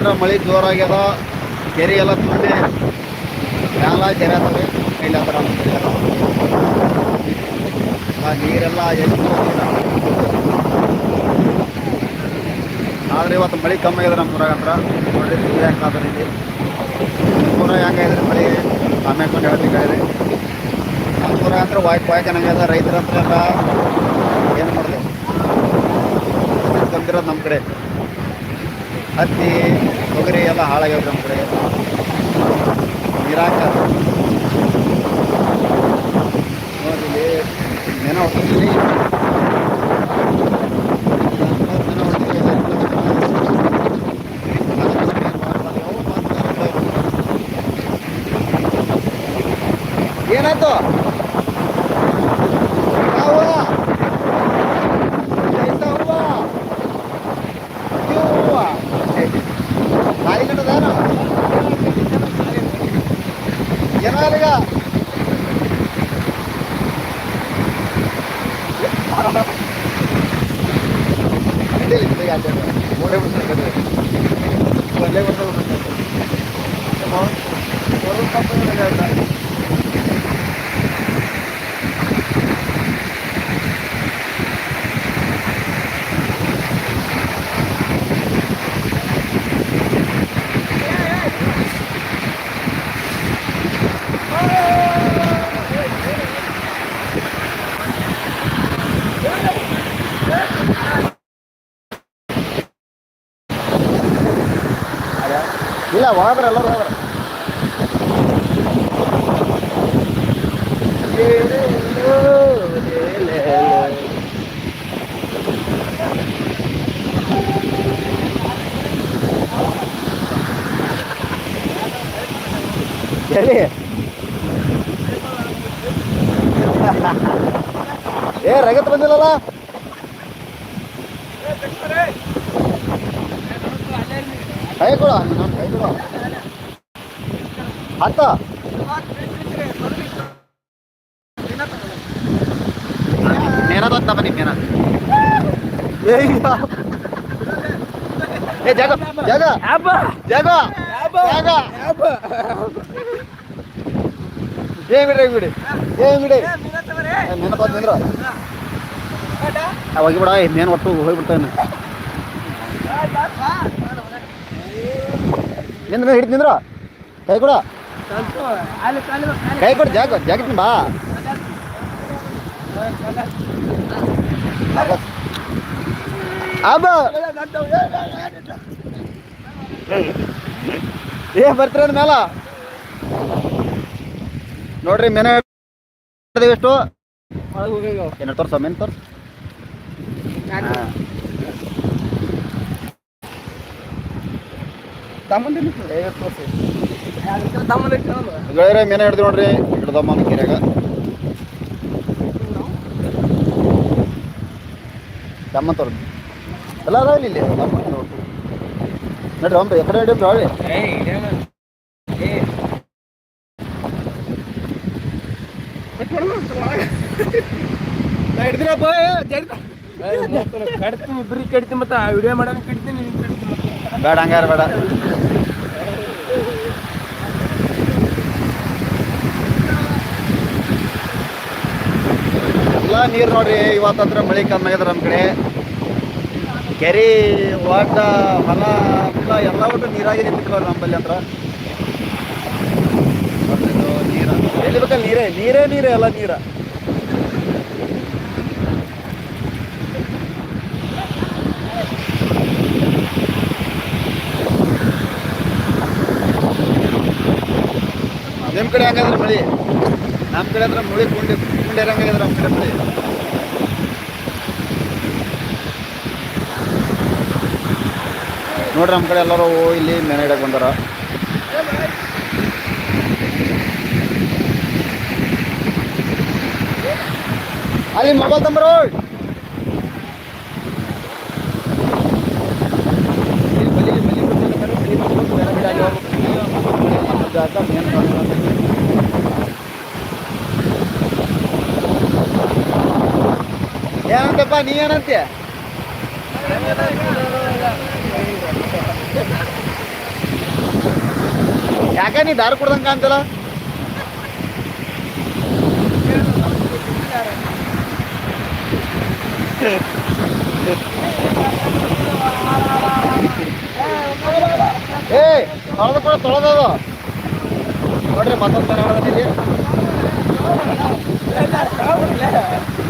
ಹತ್ರ ಮಳೆ ಜೋರಾಗ್ಯದ, ಕೆರೆ ಎಲ್ಲ ತುಂಬಿದೆ ಮ್ಯಾಲ ಕೆರೆ ಅದಾವೆ ಇಲ್ಲ ಹತ್ರ ನೀರೆಲ್ಲ ಎಷ್ಟು ಆದರೆ ಇವತ್ತು ಮಳೆ ಕಮ್ಮಿ ಆಗಿದೆ ನಮ್ಮ ಊರಾಗ ಹತ್ರ. ನೋಡ್ರಿ, ಸೂರ್ಯ ಹೆಂಗಾದ್ರೆ ಇಲ್ಲಿ. ಪೂರ ಹೆಂಗಾದ್ರೆ ಮಳೆ? ಆಮೇಲೆ ಹಾಕೊಂಡು ಹೇಳಿರಿ ನಮ್ಮ ಊರ ಹತ್ರ ವಾಯ್ಕ್ ವಾಯ್ಕ್ ಅನ್ನಂಗದ ರೈತರ ಹತ್ರ ಏನು ಮಾಡಲಿ? ತಂದಿರೋದು ನಮ್ಮ ಕಡೆ. ಹತ್ತಿ ತೊಗರಿ ಎಲ್ಲ ಹಾಳಾಗ್ಯಾವ ನಮ್ಮ ಕಡೆ. ನೀರಾಕ ಏನಾಯ್ತು ಯಾವ ಐತ ಹೂವ ಇದು ಹೂವ ಖಾಲಿ ಕಟ್ಟದಾನ ಏನಾಗೀಗ ಮೂರೇ ಬಿಡ್ತಾರೆ ಒಳ್ಳೆ ಬಿಡ್ತಾರೆ ಇಲ್ಲ ಒಳಗ್ರ ಎಲ್ಲರೂ ಹೋಗ್ರ ಎಲ್ಲಿ ಏ ರಗತ್ ಬಂದಿಲ್ಲಲ್ಲ ಕೈ ಕೊಡ ನಾನು ಕೈ ಕೊಡ ಹತ್ತ ಬಂತ ಬನ್ನಿ ನೇನ ಏ. ಏ ಜಾಗ ಜಾಗ ಜಾಗ ಜಾಗ ಏ ಬಿಡ್ರಿ ಬಿಡಿ ಏ ಬಿಡಿ ನೆನಪ ನಿಂದ್ರ. ಅವಾಗ ಬಿಡ. ಇನ್ನೇನು ಒಟ್ಟು ಹೋಗ್ಬಿಡ್ತಾನೆ ನಿಂದ್ರ ಹಿಡಿದು ನಿಂದ್ರ. ಕೈ ಕೊಡ. ಕೈ ಕೊಡ ಜಾಗ ಜಾಕೆಟ್ ಬಾ. ಏ ಬರ್ತೀರ ಮೇಲ ನೋಡ್ರಿ ಮೆನೆ ಎಷ್ಟು ಏನ ತೋರ್ಸ ಮೆನ್ ತೋರ್ಸ. ಗೆಳೆಯರೆ ಮೇನ ಹಿಡ್ದು ನೋಡ್ರಿ ಹಿಡ್ದಮ್ಮ ಕೆರೆಯಾಗ ದಮ್ಮ ತೋರ್ದು ಎಲ್ಲ ಅದಾವ ಇಲ್ಲಿ. ನೋಡ್ರಿ ಒಮ್ಮೆ ಎಕಡೆ ಹಿಡಿದ್ರು ಹೊಳ್ಳಿ ಕಡ್ತೀನಿ ಇಬ್ಬರಿಗೆ ಕಡ್ತೀನಿ ಮತ್ತೆ ವಿಡಿಯೋ ಮಾಡೋಣ ಕಡ್ತೀನಿ ಬೇಡ ಹಂಗಾರ ಬೇಡ. ನೀರು ನೋಡ್ರಿ, ಇವತ್ತಂತ್ರ ಮಳೆ ಕಮ್ಮಿ ಆಗ್ಯದ ನಮ್ಮ ಕಡೆ. ಕೆರೆ, ವಾಟ, ಹೊಲ, ಕುಲ ಎಲ್ಲ ಒಟ್ಟು ನೀರಾಗಿ ನಿಂತಿಲ್ಲ ನಮ್ಮಲ್ಲಿ ಅಂದ್ರ ನೀರ? ಎಲ್ಲಿ ನೀರೇ? ನೀರೇ ನೀರೇ ಎಲ್ಲ ನೀರ. ನಿಮ್ಮ ಕಡೆ ಹಂಗಂದ್ರೆ ಮಳಿ? ನಮ್ಮ ಕಡೆ ಅಂದ್ರೆ ಮುಳಿ ಕುಂಡಿ ಕುಂಡಿ ಹೆಂಗಾದ್ರೆ ನಮ್ಮ ಕಡೆ ಮುಳಿ ನೋಡ್ರಿ ನಮ್ಮ ಕಡೆ ಎಲ್ಲರೂ ಇಲ್ಲಿ ಮೆನೆ ಇಡಕ್ಕೆ ಬಂದಾರ ಅಲ್ಲಿ ಮೊಬೈಲ್ ತಂಬರು ಏನಂತಪ್ಪ ನೀ ಏನಂತೀಯ? ಯಾಕೆ ನೀ ದಾರು ಕುಡ್ದಂಗೆ ಕಾಣ್ತಲ್ಲ? ಏ ತೊಳೆದು ಕೂಡ ತೊಳೆದದು. ನೋಡ್ರಿ ಮತ್ತೊಂದು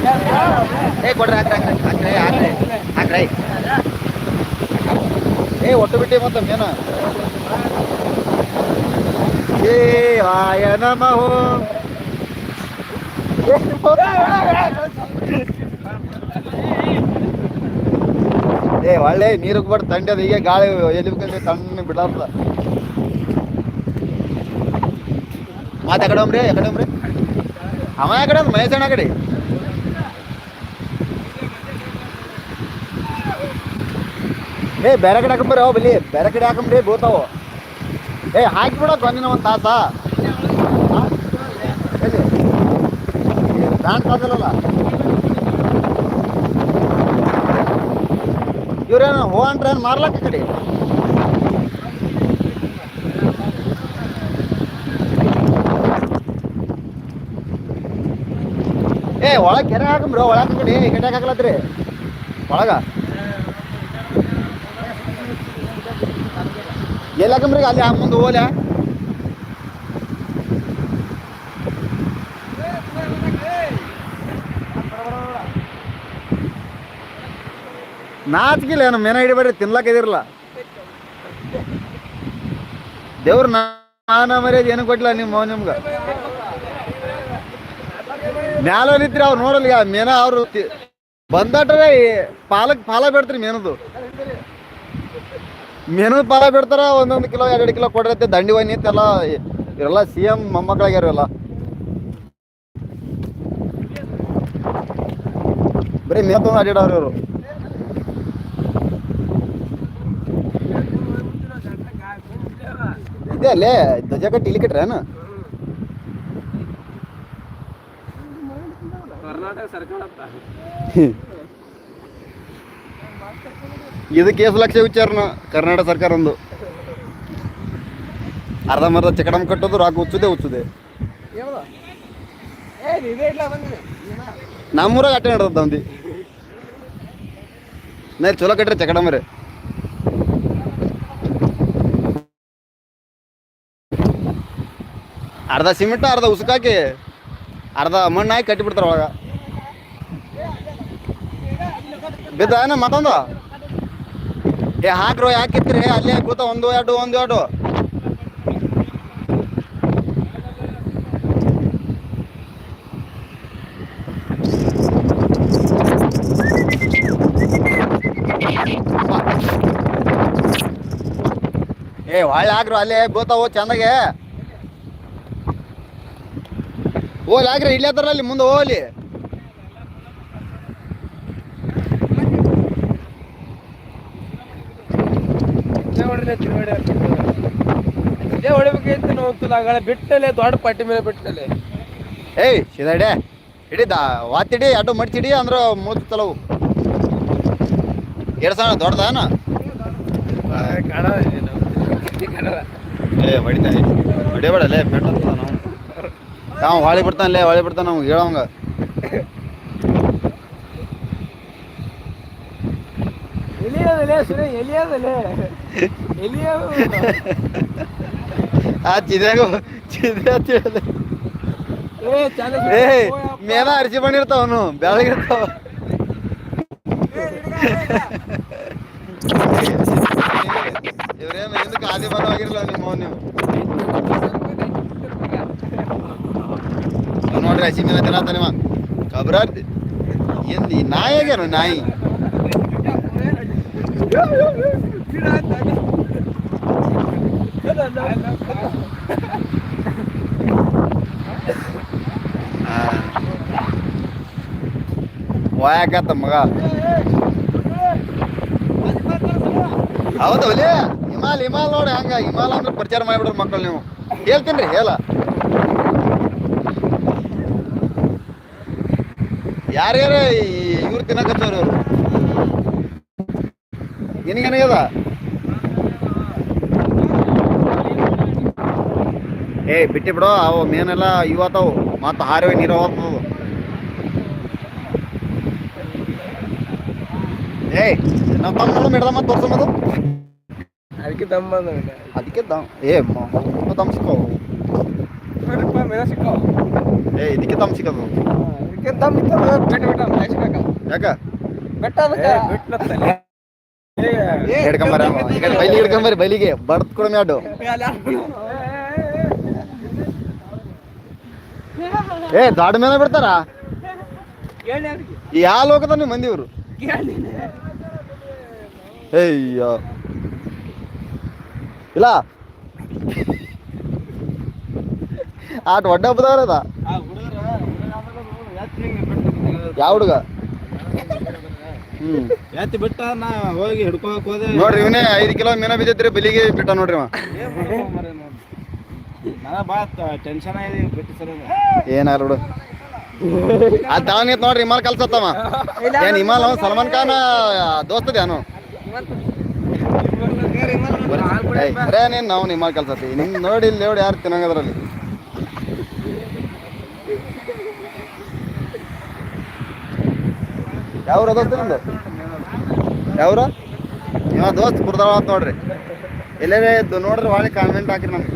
ಏ, ಕೊಡ್ರಿ, ಹಾಕ್ರಿ ಹಾಕ್ರಿ. ಹಾಕ್ರಿ ಹಾಕ್ರಿ. ಏ, ಒಟ್ಟು ಬಿಟ್ಟಿ ಮತ್ತೆ ಏನ? ಏ ಆಯ ನಮೋ ಏ, ಒಳ್ಳೆ ನೀರು ಬರ್ ತಂಡದ ಹೀಗೆ ಗಾಳಿ ಎಲ್ಲಿ ಬೇಕಂದ್ರೆ ತಣ್ಣ ಬಿಡಾರ್ದ. ಮಾತು ಎಕಡೆ ಎಕಡೆ ಹೋಗ್ರಿ. ಅವ ಮಹೇಶಣ್ಣ ಕಡೆ. ಏ ಬೇರೆ ಕಡೆ ಹಾಕೊಂಬರಿ ಅವ ಬಲಿ ಬೇರೆ ಕಡೆ ಹಾಕೊಂಬ್ರಿ ಬೋತಾವ ಏ ಹಾಕಿ ಬಿಡಕ್ ಒಂದಿನ ಒಂದು ತಾಸ. ಬ್ಯಾಂಕ್ ಕಾದಲ್ಲ ಇವ್ರೇನು ಹೋ ಅಂಟ್ರೆ ಏನು ಮಾರ್ಲಕ್ಕ ಕಡೆ? ಏ, ಒಳಗೆ ಕೆರೆ ಹಾಕಂಬ್ರಿ, ಒಳಗೆ ಕಡೆ ಈ ಕಡೆ ಹಾಕ್ಲತ್ರಿ ಒಳಗ. ಎಲ್ಲಿ ಹಾಕಂಬ್ರಿ ಅಲ್ಲಿ ಮುಂದೆ ಹೋಗ್ಲ? ನಾಚಿಕಿಲ್ಲ ಏನು ಮೇನ ಹಿಡಿಬೇಡ್ರಿ ತಿನ್ಲಕ್ಕ ಇದಿರಲ್ಲ ದೇವ್ರ ನಾನ ಮರ್ಯಾದ ಏನು ಕೊಟ್ಟಿಲ್ಲ ನಿಮ್ಮ ನಿಮ್ಗೆ. ಮ್ಯಾಲ ನಿತ್ರಿ ಅವ್ರು ನೋಡಲ್ಲ ಮೇನ ಅವರು ಬಂದಾಟ್ರೆ ಪಾಲಕ್ ಪಾಲ ಬಿಡ್ತ್ರಿ ಮೇನದು. ಮೇನದ ಪಾಲ ಬಿಡ್ತಾರ ಒಂದೊಂದು ಕಿಲೋ ಎರಡು ಕಿಲೋ ಕೊಡಿರತ್ತೆ ದಂಡಿ ಹೋಗಿ ನಿಂತೆಲ್ಲ ಇರಲ್ಲ ಸಿ ಎಂ ಮೊಮ್ಮಕ್ಕಳಾಗ್ಯಾರಲ್ಲ ಬರೀ ಮೇ ತೊಗೊಂಡು ಅವರು ಇವರು. ಇದೆ ಅಲ್ಲೇ ಧ್ವಜ ಕಟ್ಟಿ ಇಲ್ಲಿ ಕಟ್ರೇನ ಕರ್ನಾಟಕ ಸರ್ಕಾರ. ಇದು ಕೇಸ್ ಲಕ್ಷ ವಿಚಾರನ ಕರ್ನಾಟಕ ಸರ್ಕಾರ ಒಂದು ಅರ್ಧಂಬರ್ಧ ಚಕಡಮ್ ಕಟ್ಟೋದು, ರಾಕ್ ಹುಚ್ಚದೆ ಹುಚ್ಚುದೆ ನಮ್ಮೂರಾಗ ಅಟ್ಟೆ ನಡೆದ ಒಂದಿ ನಾ ಚಲೋ ಕಟ್ಟ್ರೆ ಚಕಡಮ್ರೆ ಅರ್ಧ ಸಿಮೆಂಟ್ ಅರ್ಧ ಉಸುಕಾಕಿ, ಅರ್ಧ ಮಣ್ಣು ಹಾಕಿ ಕಟ್ಟಿಬಿಡ್ತಾರ ಒಳಗ. ಬಿದ್ದಾನ ಮತ್ತೊಂದು? ಏ ಹಾಕ್ರೋ ಯಾಕಿತ್ರಿ ಅಲ್ಲೇ ಕೂತ ಒಂದು, ಎರಡು ಒಂದು, ಎರಡು. ಏ ಹೊಳ್ಳಿ ಹಾಕ್ರು ಅಲ್ಲೇ ಹೋ ಚಂದಾಗೆ. ಹೋಗ್ಲಿ ಹಾಕ್ರಿ ಇಲ್ಲೇ ಅಲ್ಲಿ, ಮುಂದೆ ಹೋಗ್ಲಿ ಇದೇ ತಿರುಗಾಡಿ ಇದೇ ಹೊಡಿಬೇಕೈತಿ ನೋಡ್ತಿಲ್ಲ ಆಗಳ ಬಿಟ್ಟಲೆ ದೊಡ್ಡ ಪಟ್ಟಿ ಮೇಲೆ ಬಿಟ್ಟಲೆ. ಏಯ್ ಸಿದಾಡೆ ಹಿಡಿದ ವಾತಿಡಿ ಅಡ್ಡು ಮಡಚಿಡಿ ಅಂದ್ರೆ ಮುಳ್ತಲವು ಎರಡು ಸಾವಿರ ದೊಡ್ಡದಾನ ಏ ಹೊಡಿತಾ ಹೊಡಿಬೇಡಲೇ ಪೆಟ್ಟು ನಾವು. ನಾವು ಹೊಳಿ ಬಿಡ್ತಾನಲ್ಲೇ ಹೊಳಿ ಬಿಡ್ತಾನ ನಮ್ಗೆ ಹೇಳೋಂಗ. ಎಲಿಯೋದಲೆ ಸುರೇ ಎಲಿಯೋದಲೆ. ಎಲಿಯೋದು ಆ ಚಿದ್ಯಾಗ ಚಿದ್ಯ ತಿಳಿದೆ ಏ ಚಂದ ಏ ಮೇನ ಅರ್ಜಿ ಬಂದಿರ್ತಾವ ಅವನು ಬೆಳಗಿರ್ತಾವ ಇವ್ರೇನು ಹಿಂದಕ್ಕೆ ಆದಿ ಬಂದವಾಗಿರಲ್ಲ ನಿಮ್ಮ ನೀವು ಅವ್ನ್ ನೋಡ್ರಿ ಹಸಿ ಮೀನ ತಿನ್ನತ್ತ ನಿಮ್ಮ ಕಬ್ರಾರ್ತಿ ಏನ್ ಈ ನಾಯಿ ಆಗ್ಯಾನ ನಾಯಿ ವಾಯಾಕತ್ತ ಮಗ. ಹೌದು ಒಲೆ ಹಿಮಾಲ್ ಹಿಮಾಲ್ ನೋಡಿ ಹಂಗ. ಹಿಮಾಲ ಅಂದ್ರೆ ಪ್ರಚಾರ ಮಾಡಿಬಿಡ್ರಿ ಮಕ್ಕಳು ನೀವು. ಹೇಳ್ತೀನಿ ಹೇಳ. ಯಾರ್ಯಾರ ಇವ್ರು ತಿನ್ನಕತ್ತವ್ರು ಇವ್ರು? ನಿನಗೇನಾಗ್ಯದ ಏ ಬಿಟ್ಟಿ ಬಿಡೋ ಅವು ಮೇನೆಲ್ಲ ಇವತ್ತವು ಮತ್ತು ಹಾರಿವೆ ನೀರು ಹೋಗ್ತದ ಏಯ್ ನಮ್ಮ ತಮ್ಮ ಮೇಡಮ್ ತೋರ್ಸೋದು ಅದಕ್ಕೆ ದಮ್ ಅದಕ್ಕೆ ದಮ್ ಏ ಮ- ದಮ್ ಸಿಕ್ಕವು ಸಿಕ್ಕಾವ ಏ ಇದಕ್ಕೆ ದಮ್ ಸಿಕ್ಕದು. ಇದಕ್ಕೆ ದಮ್ ಇತ್ತು ಬೆಟ್ಟ ಬೆಟ್ಟ ಯಾಕ? ಬೆಟ್ಟ ಅದಕ್ಕೆ. ಬಿಟ್ಲತ್ತಲ್ಲ ಹಿಡ್ಕೊಂಬರ. ಬೈಲಿ ಹಿಡ್ಕೊಂಬರಿ, ಬೈಲಿಗೆ. ಬಡ್ದ್ ಕೊಡ ಮ್ಯಾಡು ಏ, ದಾಡ ಮೇಲೆ ಬಿಡ್ತಾರ? ಯಾವ ಲೋಕದ ನೀವು ಮಂದಿ ಇವರು? ಅಯ್ಯೋ. ಇಲ್ಲ? ಆಟ ಒಡ್ಡ ಹಬ್ಬದವ್ರದ ಯಾವ ಹುಡುಗ? ಎತ್ತಿ ಬಿಟ್ಟ ನಾ ಹೋಗಿ ಹಿಡ್ಕೊಳಕ್ ಹೋದೆ. ನೋಡ್ರಿ ಇವನೇ ಐದು ಕಿಲೋ ಮೀನ ಬಿದ್ದೈತ್ರಿ ಬಲಿಗೆ ಬಿಟ್ಟ ನೋಡ್ರಿ ಅವ ನನಗ ಭಾಳ ಟೆನ್ಷನ್ ಆಗಿದೆ ಬಿಟ್ಟು ಸರ್ ಏನಾರ ಬಿಡು. ಅದ್ ತಾವ ನಿಂತ್ ನೋಡ್ರಿ ಹಿಮಾಲ್ ಕಲ್ಸತ್ತವ. ಏನ್ ಹಿಮಾಲ್ ಅವ ಸಲ್ಮಾನ್ ಖಾನ್ ದೋಸ್ತದ್ಯಾನು ಅರೇ ನೀನ್ ನಾವು ಹಿಮಾಲ್ ಕಲ್ಸತ್ತಿ. ನಿಮ್ ನೋಡಿ ಇಲ್ಲಿ ನೋಡಿ ಯಾರು ತಿನ್ನಂಗದ್ರಲ್ಲಿ ಯಾವ್ರ ದೋಸ್ತ ನಿಮ್ದು? ಯಾವ್ರ? ಇವ ದೋಸ್ತ್ ಕುರ್ದಾಳ ಅಂತ ನೋಡ್ರಿ. ಎಲ್ಲೇ ನೋಡ್ರಿ ಭಾಳ ಕಾನ್ವೆಂಟ್ ಹಾಕಿರಿ ನಮ್ಗೆ.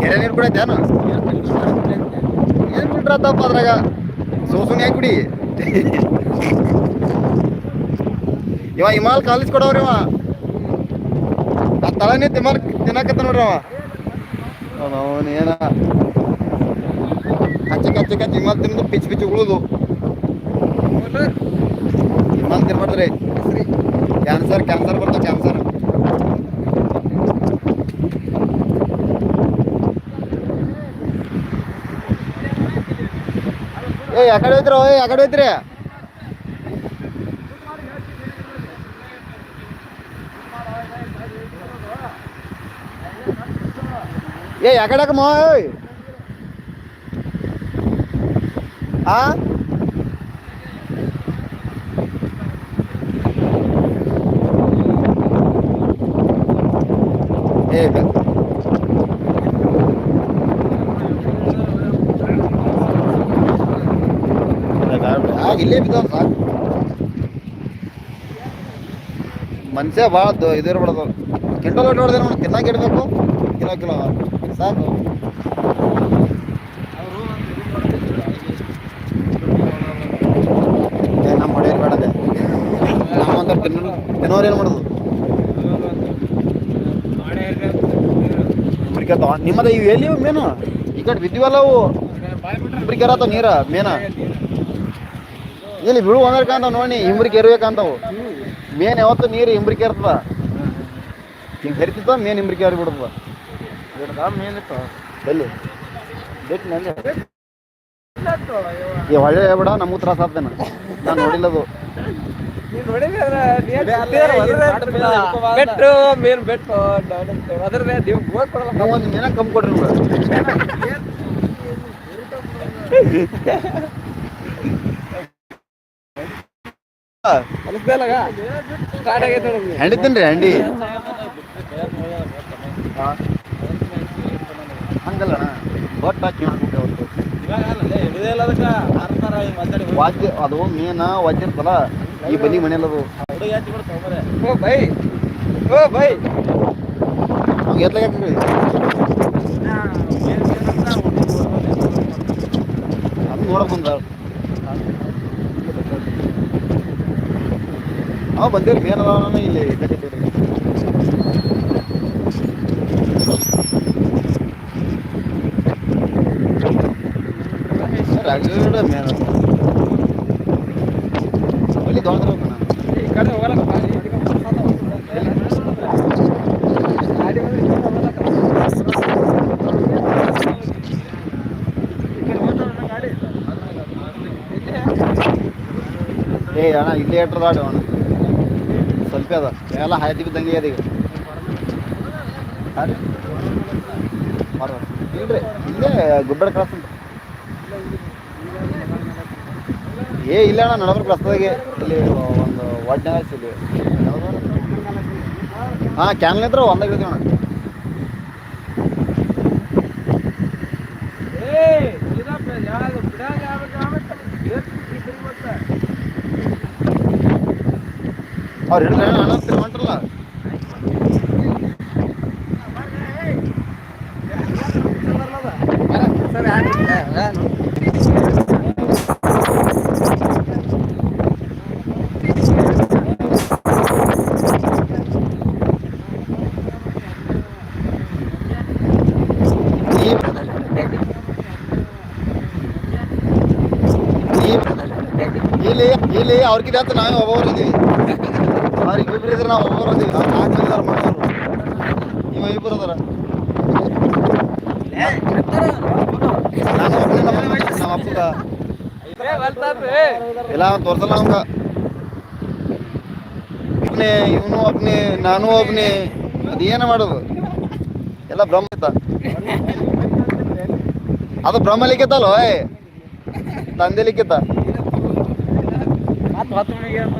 ಕೆರೆ ನೀರು ಕೂಡ ಏನು ಏನು ಬಿಟ್ರತ್ತಪ್ಪ ಅದ್ರಾಗ? ಯಾಕೆ ಕುಡಿ. ಇವ ಹಿಮಾಲ್ ಕಾಲೇಜ್ ಕೊಡವ್ರಿ ಇವ. ಆ ತಳನೇ ತಿಮಾಲ್ ತಿನ್ನಕತ್ತ ನೋಡ್ರಿ ಅವ. ಅವನು ಏನ ಕಚ್ಚ ಕಚ್ಚ ಕಚ್ಚ ಹಿಮಾಲ್ ತಿನ್ನೋದು ಪಿಚ್ ಪಿಚ್ ಉಳುದು ಹಿಮಾಲ್ ತಿನ್ಬಾರ್ದ್ರಿ ಕ್ಯಾನ್ಸರ್ ಕ್ಯಾನ್ಸರ್ ಬರ್ತಾವ ಕ್ಯಾನ್ಸರ್ ಏ ಆ ಕಡೆ ಹೋಯ್ತ್ರ ಓಯ್ ಆ ಕಡೆ ಹೋಯ್ತ್ರಿ ಏ ಆ ಕಡೆ ಆ? ಆ, ಇಲ್ಲೇ ಬಿದ್ದಾವ ಸಾಕು. ಮನುಷ್ಯ ಭಾಳ ಇದು ಇರ್ಬಿಡೋದು ಕಿಂಟಲ್ ನೋಡಿದೆ ನೋಡಿ ತಿನ್ನಾಕ ಇಡಬೇಕು ಕಿಲೋ ಕಿಲೋ. ಸಾಕು ಏ ನಮ್ಮ ಹೊಡೆಯಲ್ ಬೇಡದೆ ನಮ್ಮಂತ ತಿನ್ನೋರು ಏನು ಮಾಡೋದು? ಇಬ್ರಿಗೆ ತಗೊ ನಿಮ್ಮದ ಇವು ಎಲ್ಲಿ ಮೇನು ಈ ಕಡೆ ಬಿದ್ದೀವಲ್ಲ ಅವು? ಇಬ್ರಿಗೆ ಇರತ್ತವ ನೀರ ಮೇನ ಇಲ್ಲಿ ಬಿಳು ಒಂದ್ರ ಕಾಂತಾವ ನೋಡಿ ಇಂಬ್ರಿಗೆ ಇರ್ಬೇಕಂತವು ಮೇನ್ ಯಾವತ್ತು ನೀರು ಹಿಂಬ್ರಿಕೆ ಇರ್ತದ ಹಿಂಗೆ ಹರಿತಿತ್ತ ಮೇನ್ ಹಿಂಬ್ರಿಕೆ ಹರಿಬಿಡ್ತದ ಮೇನ್ ಎಲ್ಲಿ? ಬಿಟ್ಟು ನಂಗೆ. ಈ ಹೊಳೆ ಬಿಡ ನಮಗೂ ತ್ರಾಸ ಆಗ್ತೇನೆ. ನಾನು ನೋಡಿಲ್ಲದು ನೀನ್ ನೋಡಿದ್ರೆ ಅದ್ರ ನೀರ್ ಬಿಟ್ಟಿದ್ರೆ ಬೆಟ್ಟು ಮೇನ್ ಬೆಟ್ಟು ಅದ್ರ ನೀವು ಬೋರ್ ಕೊಡಲ್ಲ. ನಾವು ಒಂದು ಮೇನ ಕಮ್ಮಿ ಕೊಡ್ರಿ ಹಂಡಿ ಹಂಗಲ್ಲಣ್ಣ ಬಟ್ ಹಾಕಿ ಮಾಡ್ಬಿಟ್ಟೆ ಇವಾಗ ಅಲ್ಲೇ ಹಿಡಿದೇ ಇಲ್ಲ ಅದಕ್ಕೆ ಆರ್ತಾರ ಹಿಂಗೆ ಮಾತಾಡಿ ವಾದ್ಯ ಅದು ಮೇನ ವಾದ್ಯ ಇರ್ತಲ್ಲ ಈ ಬನ್ನಿ ಮನೆಯಲ್ಲದು ಓ, ಬೈ. O, by. ಅವ್ನು ಎತ್ಲಾಗ ಅದು ನೋಡಕ್ ಬಂದ. ಅವ ಬಂದಿರಿ ಮೇನ್ ಅದಾವನ ಇಲ್ಲಿ ಕಟ್ಟಿದ್ದೀರಿ ರಗಡ ಮೇನ್ ಅಲ್ಲಿ ದೊಡ್ಡ ಈ ಕಡೆ ಹೋಗಲ್ಲ ಗಾಡಿ ಗಾಡಿ ಬಂದ್ರೆ ಈ ಕಡೆ ಹೋಗಲ್ಲ. ಏ, ಅಣ್ಣ, ಇಲ್ಲೇ ಇಟ್ಟದ ಅಣ್ಣ. ಸ್ವಲ್ಪ ಅದ. ಎಲ್ಲ ಹಾಯ್ತಿ ಬಿದ್ದಂಗೆ ಅದ ಈಗ. ಇಲ್ಲೇ ಗುಡ್ಡ ಕ್ರಾಸ್ ಏ, ಇಲ್ಲ ಅಣ್ಣ ನಡಬರ್ ರಸ್ತೆದಾಗೆ. ಇಲ್ಲಿ ಒಂದು ಒಡ್ನಾಗ ಇಲ್ಲಿ ಹಾಂ ಕ್ಯಾನ್ಲ್ ಇದ್ರೆ ಒಂದಾಗ ಇಡ್ತೀವಿ ಅಣ್ಣ ಅವ್ರು ಹಿಡಿದ್ರೆ ಅಣ್ಣ ತಿರ್ಮಂಟ್ರಲ್ಲ ಸರ್ ಅವ್ರಿಗೆ ಅಂತ ನಾವೇ ಒಬ್ಬರು ಇದೀವಿ ಅವ್ರಿಗೆ ಇಬ್ಬರು ಇದ್ರೆ ನಾವು ಒಬ್ಬರು ಇದೀವಿ ನಾಲ್ಕು ಮಾಡೋರು ಇವ ಇಬ್ಬರು ಅದಾರ ನಮ್ಮ ಅಪ್ಪಗ ಎಲ್ಲ ತೋರ್ಸಲ್ಲ ಅವಂಗ ಒಬ್ನೇ ಇವನು ಒಬ್ನೇ ನಾನು ಒಬ್ನೇ. ಅದೇನ ಮಾಡೋದು? ಎಲ್ಲ ಬ್ರಹ್ಮ ಅದು ಬ್ರಹ್ಮ ಲಿಖಿತ ಅಲ್ವ ತಂದೆ ಲಿಖಿತ? ಮತ್ತೆ ಹತ್ತು ಮನೆಗೆ ಅಂತ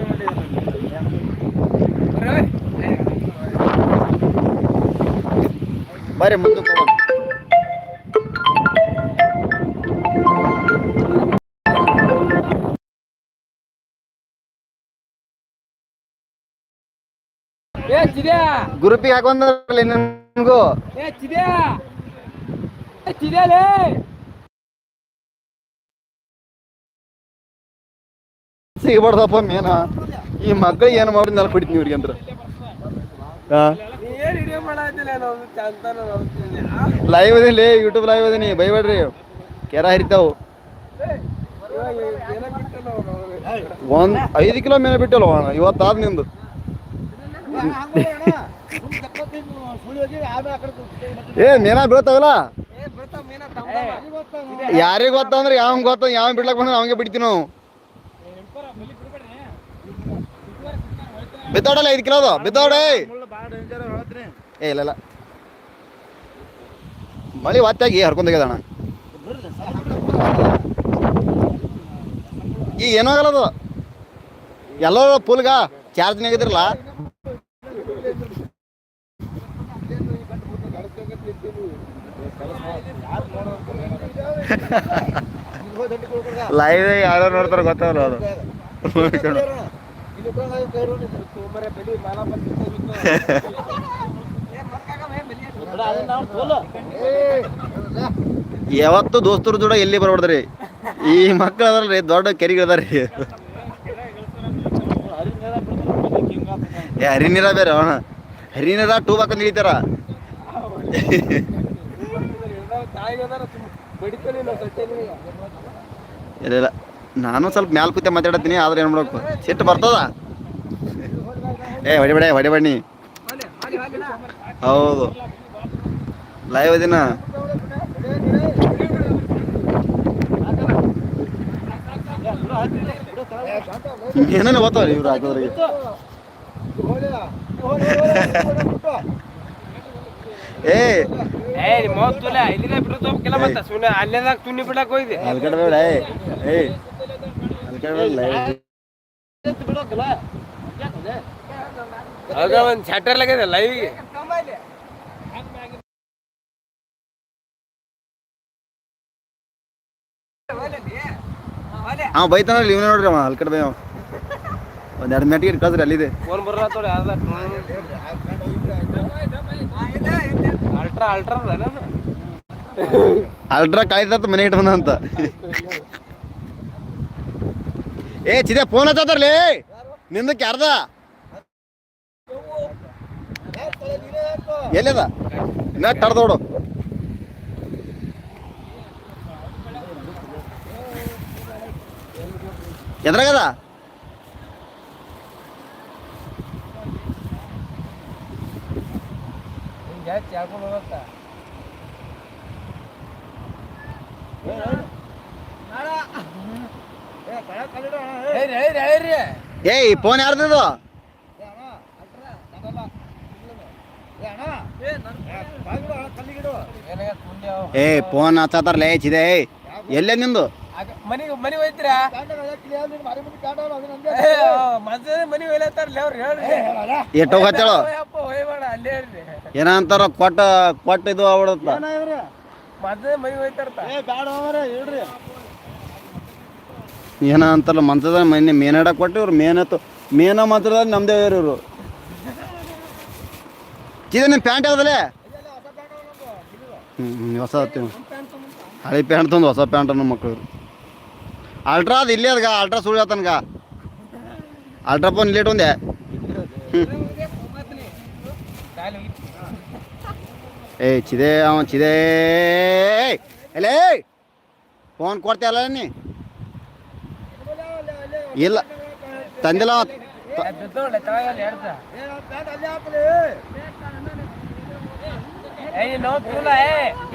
ಬರ್ರಿ ಮುಂದಕ್ಕೆ ಹೋಗೋಣ. ಏ ಚಿದ್ಯಾ ಗ್ರೂಪಿಗೆ ಹಾಕೊಂಡ್ರಲ್ಲ ನಿನ್ಗೂ ಏ ಚಿದ್ಯಾ ಏ ಚಿದ್ಯಾಲೇ ಸಿಗಬಾರ್ದಪ್ಪ ಮೇನ. ಈ ಮಕ್ಕಳಿಗೆ ಏನು ಮಾಡಿ ನಾನು ಕೊಡ್ತೀನಿ ಇವ್ರಿಗೆ ಅಂದ್ರೆ? ಲೈವ್ ಅದೇನಿ ಯೂಟ್ಯೂಬ್ ಲೈವ್ ಅದೀನಿ ಬೈಬೇಡ್ರಿ. ಕೆರ ಹರಿತಾವು. ಒಂದ್ ಐದು ಕಿಲೋ ಮೇಲೆ ಬಿಟ್ಟಲ್ಲ ಇವತ್ತಾದ ನಿಂದು. ಏ, ಮೇನ ಬೀಳ್ತಾವಲ್ಲ? ಯಾರಿಗೆ ಗೊತ್ತಂದ್ರೆ ಯಾವ ಗೊತ್ತ ಯಾವ ಬಿಡ್ಲಕ್ ಬಂದ್ರೆ ಅವಂಗೆ ಬಿಡ್ತೀವಿ ನಾವು. ಬಿತ್ತೋಡಲ್ಲ ಐದು ಕಿಲೋದು. ಬಿದ್ದೋಡ ಏ ಇಲ್ಲ ಇಲ್ಲ. ಮಳಿ ಒತ್ತಾಗಿ ಹರ್ಕೊಂಡೋಗ್ಯದಣ್ಣ ಈಗ ಏನೂ ಆಗಲ್ಲ ಅದು. ಎಲ್ಲೋ ಪುಲ್ಗ ಚಾರ್ಜ್ ನೆಗದಿರಲ್ಲ ಲೈವ್ ಯಾರು ನೋಡ್ತಾರ ಗೊತ್ತಾಗಲ್ಲ ಅದು. ಯಾವತ್ತು ದೋಸ್ತರು ಜೋಡ ಎಲ್ಲಿ ಬರ್ಬಾರ್ದ್ರಿ? ಈ ಮಕ್ಳು ಅದಾರಲ್ರಿ ದೊಡ್ಡ ಕೆರಿಗಳದಾರಿ ಏ ಹರಿನೀರ ಬೇರೆ ಅವನ ಹರಿನೀರ ಟೂ ಹಾಕೊಂಡ್ ಹಿಡಿತಾರ ಇಲ್ಲ. ನಾನು ಸ್ವಲ್ಪ ಮ್ಯಾಲ್ ಕೂತೆ ಮಾತಾಡತ್ತೀನಿ ಆದ್ರೆ ಏನ್ ಮಾಡ್ಬೇಕು? ಸಿಟ್ಟು ಬರ್ತದ? ಏ ಹೊಡಿಬೇಡ ಹೊಡಿಬೇಡಿ ಹೌದು. ಲೈವ್ ದಿನ ಏನೇನು ಗೊತ್ತವ್ರಿ ಇವ್ರು ಹಾಕೋದ್ರಿಗೆ? ಏ ಏ ಮೋಸ್ತುಲ ಇಲ್ಲಿಗೆ ಬಿಡುತ್ತ ಕೆಲ ಮತ್ತ ಸುಮ್ಮನೆ ಅಲ್ಲೇದಾಗ ತುಣ್ಣಿ ಬಿಡಕ್ ಹೋಯ್ದೆ ಅಲ್ಗಡೆ ಬೇಡ ಏ ಏ. ಲೈವ್ ಆಗ ಒಂದ್ ಶಟರ್ ಲಗಿದೆ ಲೈವ್ಗೆ ಇವನೇ ನೋಡ್ರಿ ಅವ ಅಲ್ಕಡೆ ಬೈ ಅವ ಒಂದ್ ಎರಡು ಮೆಟ್ಟಿಗೆ ಕಳ್ಸ್ರಿ ಅಲ್ಲಿದೆ. ಅಲ್ಟ್ರಾ ಅಲ್ಟ್ರಾ ಅದ ಅಲ್ಟ್ರಾ ಕಾಯ್ದತ್ತ ಮನೆ ಇಟ್ಟು ಬಂದಂತ ಏ ಚಿದೆ ಫೋನ್ ಹಚ್ಚತ್ತಾರ್ಲಿ ನಿಂದಕ್ಕೆ ಯಾರ್ದ? ಎಲ್ಲಿದ? ನೆಟ್ ತಡ್ದೋಡು ಎದ್ರಾಗದ? ಹೋಗತ್ತ ಏ ಈ ಫೋನ್ ಯಾರ್ದು ಏ. ಫೋನ್ ಹಚ್ಚತ್ತಾರ್ಲೇ ಏ ಎಲ್ಲೇ ನಿಂದು? ಮನಿಗೆ ಮನಿ ಹೋಯ್ತೀರಾ? ಮನಿ ಅವ್ರು ಎಷ್ಟೋ ಏನಂತಾರ ಕೊಟ್ಟ ಕೊಟ್ಟ ಇದು ಆಗ್ಬಿಡುತ್ತ? ಮತ್ತೆ ಮನಿ ಹೋಯ್ತಾರತ. ಏನ ಅಂತಲ್ಲ ಮಂತ್ರದ ಮನೆ ಮೇನಾಡ ಕೊಟ್ಟು ಇವ್ರು ಮೇನತ್ತು ಮೇನ ಮಾತ್ರ ನಮ್ದೇ ಇವರು ಇದು ನಿಮ್ಮ ಪ್ಯಾಂಟ್ ಯಾವ್ದಲ್ಲೇ ಹ್ಞೂ ಹೊಸ ಹಳೆ ಪ್ಯಾಂಟ್ ತಂದು ಹೊಸ ಪ್ಯಾಂಟ್ ನಮ್ಮ ಮಕ್ಕಳು ಅಲ್ಟ್ರಾ ಅದು ಇಲ್ಲೇ ಅದಗ ಅಲ್ಟ್ರಾ ಸುಳ್ಳು ತನಕ ಅಲ್ಟ್ರಾ ಫೋನ್ ಲೇಟ್ ಒಂದೆ. ಏ ಚಿದೆ, ಅವ ಚಿದೆ. ಎಲೇ ಫೋನ್ ಕೊಡ್ತೀಯಲ್ಲ ನೀ. ಇಲ್ಲ. ತಂದಿಲ್ಲ.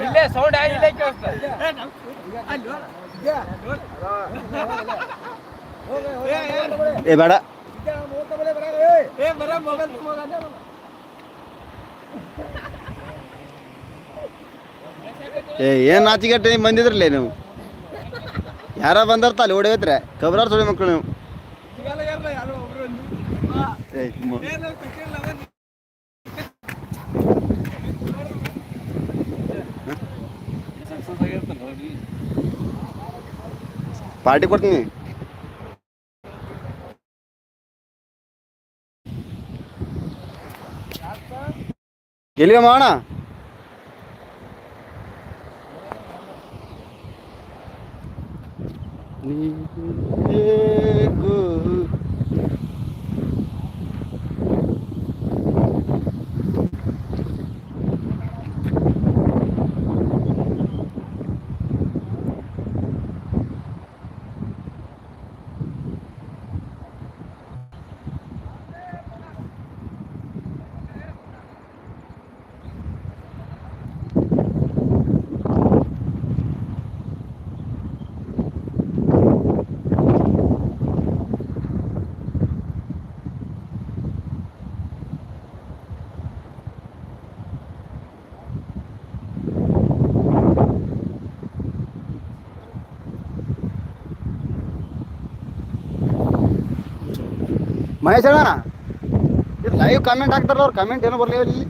ಇಲ್ಲೇ ಸೌಂಡ್ ಏ ಬೇಡ. ಏ ಏನು ನೀವು ಬಂದಿದ್ರಲ್ಲೇ ನೀವು? ಯಾರ ಬಂದರ್ತ ಅಲ್ಲಿ ಹೊಡೆಯತ್ರೆ ಕಬ್ರಾರ್ ಸುಳಿ ಮಕ್ಕಳು ನೀವು ಏ, ಮ- ಪಾರ್ಟಿ ಕೊಡ್ತೀನಿ ಎಲ್ಲಿಗೆ ಮಾಡೋಣ ಮಹೇಶ್ ಅಣ್ಣ ಇದು ಲೈವ್ ಕಮೆಂಟ್ ಹಾಕ್ತಾರಲ್ಲ ಅವ್ರು ಕಾಮೆಂಟ್ ಏನೋ ಬರಲಿ ಇಲ್ಲಿ.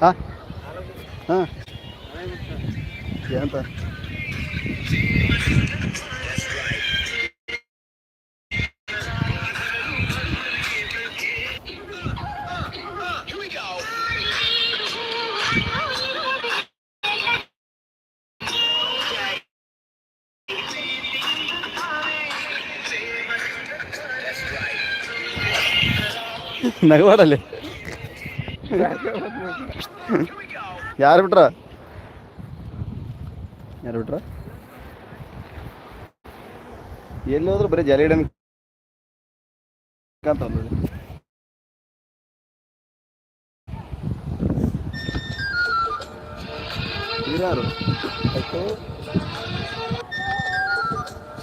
ಹಾಂ ಹಾಂ ಏನಂತ ನಗವಾಡಲ್ಲಿ ಯಾರು ಬಿಟ್ರ ಯಾರು ಬಿಟ್ರ ಎಲ್ಲಿ ಹೋದ್ರು ಬರೀ ಜಲಿ ಡಮ್ ಅಂತ ಅಂದ್ರು. ಇವ್ರ್ಯಾರು?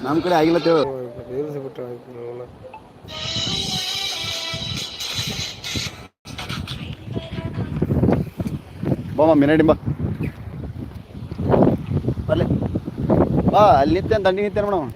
ನಮ್ ಕಡೆ ಆಗಿಲ್ಲ ತೇವ ಬಾ ಮಮ್ಮಿ ನಡಿ ಬಾ. ಬರ್ಲಿ. ಬಾ ಅಲ್ಲಿ ನಿಂತೇನೆ ದಂಡಿ ನಿಂತೇನೆ ಮೇಡಮ್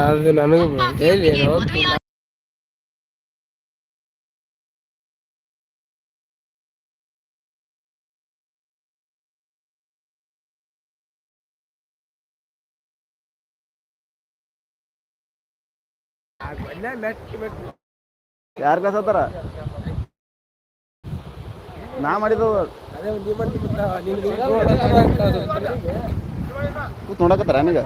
ಅದು ನನಗೂ ಎಲ್ಲಿ ಯಾರ್ ಕಳ್ಸತ್ತಾರ ನಾ ಮಾಡಿದ ಕೂತ್ ನೋಡಕತ್ತಾರ ನನಗ?